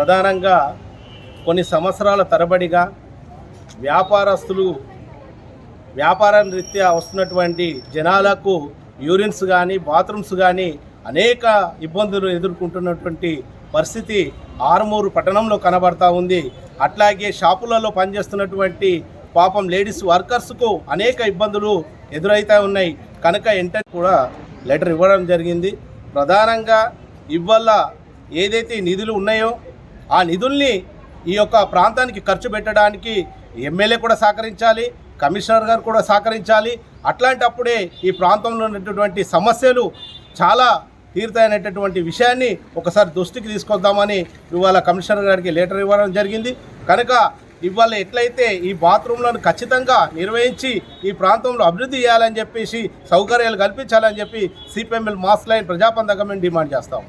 ప్రధానంగా కొన్ని సంవత్సరాల తరబడిగా వ్యాపారస్తులు వ్యాపార రీత్యా వస్తున్నటువంటి జనాలకు యూరిన్స్ కానీ బాత్రూమ్స్ కానీ అనేక ఇబ్బందులు ఎదుర్కొంటున్నటువంటి పరిస్థితి ఆరుమూరు పట్టణంలో కనబడతా ఉంది. అట్లాగే షాపులలో పనిచేస్తున్నటువంటి పాపం లేడీస్ వర్కర్స్కు అనేక ఇబ్బందులు ఎదురైతే ఉన్నాయి. కనుక ఎంటర్ కూడా లెటర్ ఇవ్వడం జరిగింది. ప్రధానంగా ఇవాళ ఏదైతే నిధులు ఉన్నాయో ఆ నిధుల్ని ఈ యొక్క ప్రాంతానికి ఖర్చు పెట్టడానికి ఎమ్మెల్యే కూడా సహకరించాలి కమిషనర్ గారు కూడా సహకరించాలి. అట్లాంటప్పుడే ఈ ప్రాంతంలో ఉన్నటువంటి సమస్యలు చాలా తీరుతాయనేటటువంటి విషయాన్ని ఒకసారి దృష్టికి తీసుకొద్దామని ఇవాళ కమిషనర్ గారికి లెటర్ ఇవ్వడం జరిగింది. కనుక ఇవాళ ఎట్లయితే ఈ బాత్రూంలను ఖచ్చితంగా నిర్వహించి ఈ ప్రాంతంలో అభివృద్ధి చేయాలని చెప్పేసి సౌకర్యాలు కల్పించాలని చెప్పి సిపిఎంఎల్ మాస్ లైన్ ప్రజాపంతకం డిమాండ్ చేస్తాం.